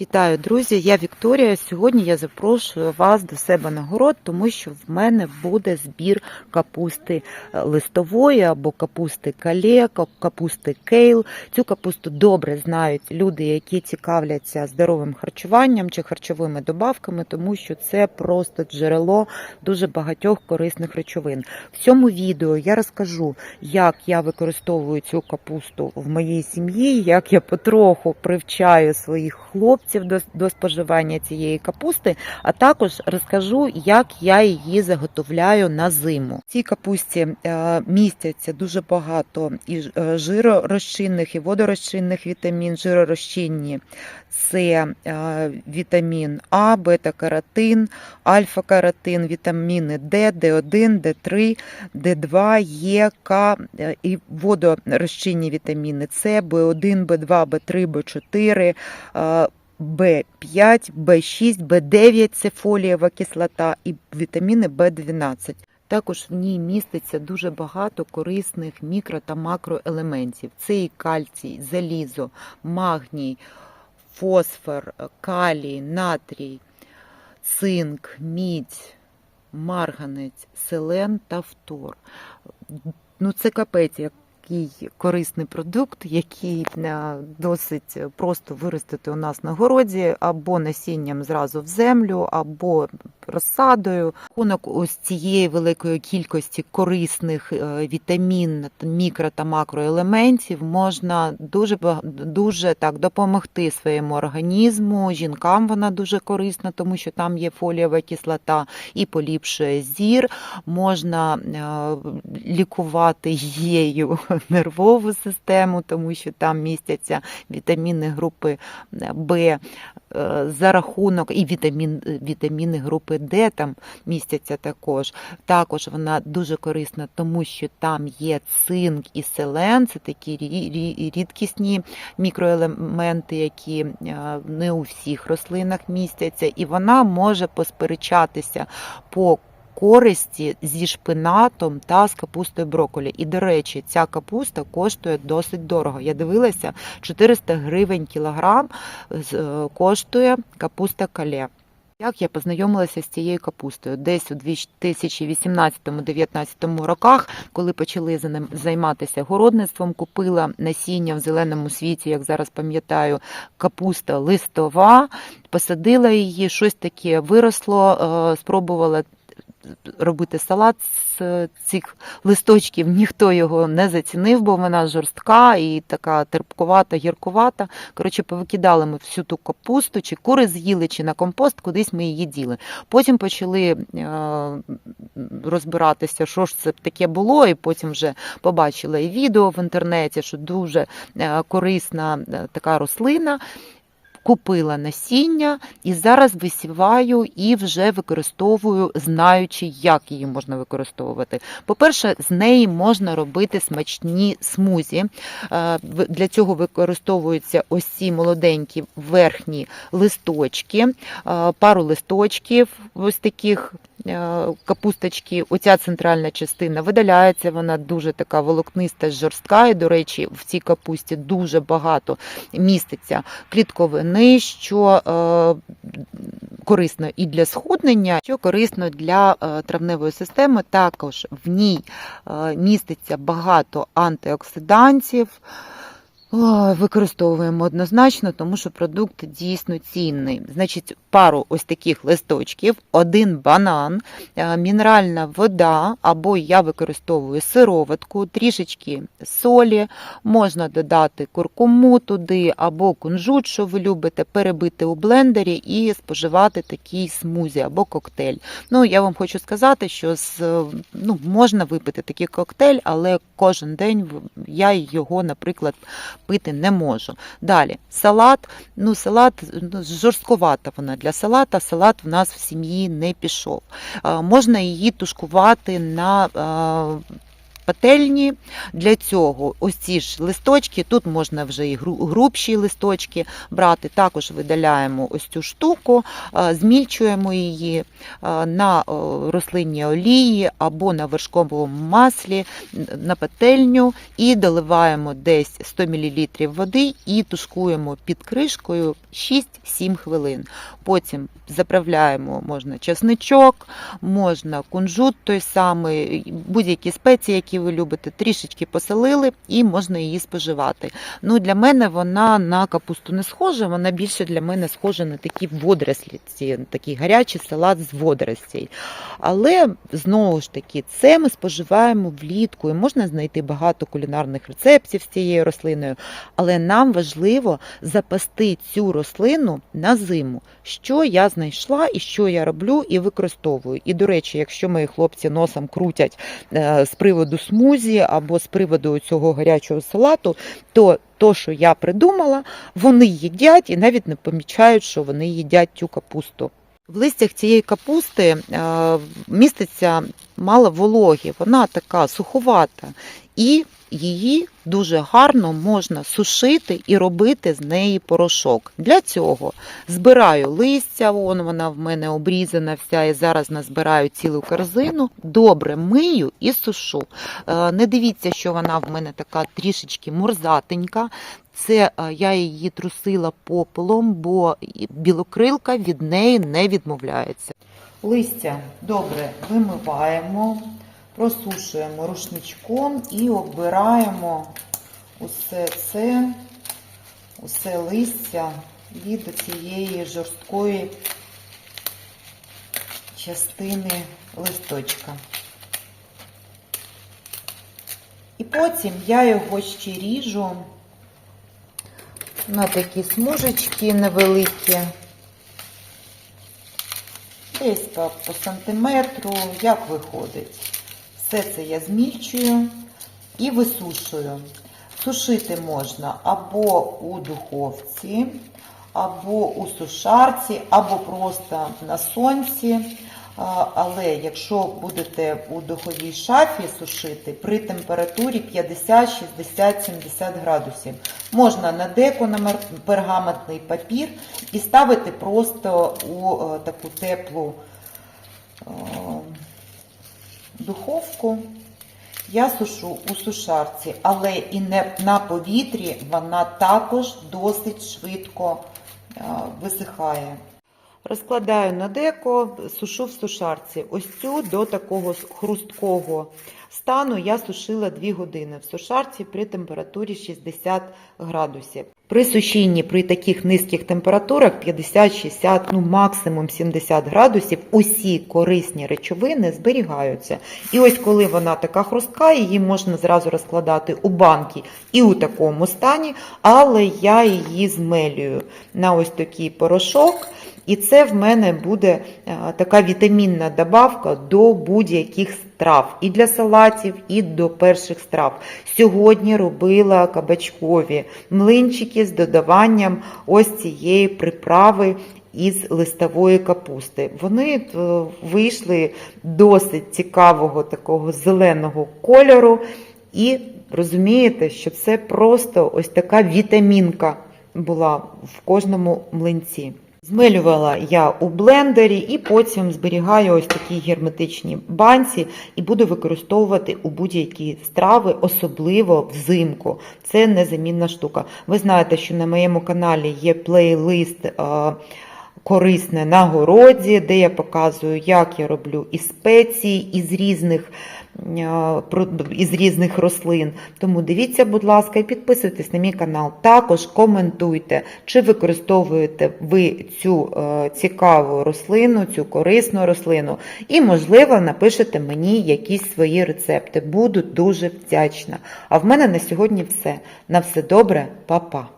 Вітаю, друзі! Я Вікторія. Сьогодні я запрошую вас до себе на город, тому що в мене буде збір капусти е, листової або капусти кале, капусти кейл. Цю капусту добре знають люди, які цікавляться здоровим харчуванням чи харчовими добавками, тому що це просто джерело дуже багатьох корисних речовин. В цьому відео я розкажу, як я використовую цю капусту в моїй сім'ї, як я потроху привчаю своїх хлопців рецептів до, до споживання цієї капусти, а також розкажу, як я її заготовляю на зиму. Цій капусті е, містяться дуже багато і е, жиророзчинних, і водорозчинних вітамін, жиророзчинні це вітамін А, бета-каротин, альфа-каротин, вітаміни Д, Д1, Д3, Д2, Е, К е, і водорозчинні вітаміни С, Б1, Б2, Б3, Б4, Б5, Б6, Б9 це фолієва кислота і вітаміни Б12. Також в ній міститься дуже багато корисних мікро та макроелементів. Це і кальцій, залізо, магній, фосфор, калій, натрій, цинк, мідь, марганець, селен та фтор. Ну, Це капець який корисний продукт, який е, досить просто виростити у нас на городі, або насінням зразу в землю, або розсадою. Рахунок ось цієї великої кількості корисних е, вітамін, мікро та макроелементів можна дуже дуже так допомогти своєму організму. Жінкам вона дуже корисна, тому що там є фолієва кислота і поліпшує зір. Можна е, лікувати її нервову систему, тому що там містяться вітаміни групи Б е, за рахунок і вітамін, вітаміни групи Д там містяться також. Також вона дуже корисна, тому що там є цинк і селен, це такі рі- рі- рідкісні мікроелементи, які е, не у всіх рослинах містяться, і вона може посперечатися по користі зі шпинатом та з капустою брокколі. І, до речі, ця капуста коштує досить дорого. Я дивилася, 400 гривень кілограм е, коштує капуста кале. Як я познайомилася з цією капустою? Десь у 2018-2019 роках, коли почали займатися городництвом, купила насіння в зеленому світі, як зараз пам'ятаю, капуста листова, посадила її, щось таке виросло, е, спробувала робити салат з цих листочків. Ніхто його не зацінив, бо вона жорстка і така терпкувата, гіркувата. Коротше, повикидали ми всю ту капусту, чи кури з'їли, чи на компост, кудись ми її діли. Потім почали е, розбиратися, що ж це таке було, і потім вже побачила і відео в інтернеті, що дуже е, корисна е, така рослина. Купила насіння і зараз висіваю і вже використовую, знаючи, як її можна використовувати. По-перше, з неї можна робити смачні смузі. Е, Для цього використовуються ось ці молоденькі верхні листочки, е, пару листочків, ось таких капусточки. Оця центральна частина видаляється, вона дуже така волокниста, жорстка. І, до речі, в цій капусті дуже багато міститься клітковини, що е, корисно і для схуднення, що корисно для е, травневої системи. Також в ній е, міститься багато антиоксидантів. Використовуємо однозначно, тому що продукт дійсно цінний. Значить, пару ось таких листочків, один банан, е, мінеральна вода, або я використовую сироватку, трішечки солі, можна додати куркуму туди, або кунжут, що ви любите, перебити у блендері і споживати такий смузі або коктейль. Ну, я вам хочу сказати, що з, ну, можна випити такий коктейль, але кожен день я його, наприклад, пити не можу. Далі салат. Ну, салат ну, жорстковата вона для салата. Салат в нас в сім'ї не пішов. Можна її тушкувати на а, пательні. Для цього ось ці ж листочки, тут можна вже і грубші листочки брати. Також видаляємо ось цю штуку, е, змільчуємо її е, на рослинній олії або на вершковому маслі на пательню і доливаємо десь 100 мл води і тушкуємо під кришкою 6-7 хвилин. Потім заправляємо можна чесничок, можна кунжут той самий, будь-які спеції, які ви любите, трішечки посолили і можна її споживати. Ну, Для мене вона на капусту не схожа, вона більше для мене схожа на такі водорослі, такий гарячий салат з водоростей. Але знову ж таки, це ми споживаємо влітку і можна знайти багато кулінарних рецептів з цією рослиною. Але нам важливо запасти цю рослину на зиму. Що я знайшла і що я роблю і використовую. І, до речі, якщо мої хлопці носом крутять е, з приводу смузі або з приводу цього гарячого салату, то то, що я придумала, вони їдять і навіть не помічають, що вони їдять цю капусту. В листях цієї капусти е, міститься мало вологі, вона така суховата, і її дуже гарно можна сушити і робити з неї порошок. Для цього збираю листя, вон вона в мене обрізана вся, і зараз назбираю цілу корзину. Добре мию і сушу. Е, Не дивіться, що вона в мене така трішечки мурзатенька. Це е, я її трусила попелом, бо білокрилка від неї не відмовляється. Листя добре вимиваємо, просушуємо рушничком і оббираємо усе це, усе листя від цієї жорсткої частини листочка. І потім я його ще ріжу на такі смужечки невеликі, десь по, по сантиметру, як виходить. Все це я змільчую і висушую. Сушити можна або у духовці, або у сушарці, або просто на сонці. Але якщо будете у духовій шафі сушити при температурі 50, 60, 70 градусів, можна на деко на пергаментний папір і ставити просто у е, таку теплу е, духовку. Я сушу у сушарці, але і не на повітрі вона також досить швидко е, висихає. Розкладаю на деко, сушу в сушарці. Ось цю до такого хрусткого стану я сушила 2 години в сушарці при температурі 60 градусів. При сушінні при таких низьких температурах 50-60, ну максимум 70 градусів, усі корисні речовини зберігаються. І ось коли вона така хрустка, її можна зразу розкладати у банки і у такому стані, але я її змелюю на ось такий порошок. І це в мене буде е, така вітамінна добавка до будь-яких страв, і для салатів, і до перших страв. Сьогодні робила кабачкові млинчики з додаванням ось цієї приправи із листової капусти. Вони е, вийшли досить цікавого такого зеленого кольору. І розумієте, що це просто ось така вітамінка була в кожному млинці. Змелювала я у блендері і потім зберігаю ось такі герметичні банці і буду використовувати у будь-які страви, особливо взимку. Це незамінна штука. Ви знаєте, що на моєму каналі є плейлист. е, Корисне на городі, де я показую, як я роблю і спеції із різних, із різних рослин. Тому дивіться, будь ласка, і підписуйтесь на мій канал. Також коментуйте, чи використовуєте ви цю е, цікаву рослину, цю корисну рослину. І, можливо, напишете мені якісь свої рецепти. Буду дуже вдячна. А в мене на сьогодні все. На все добре, па-па!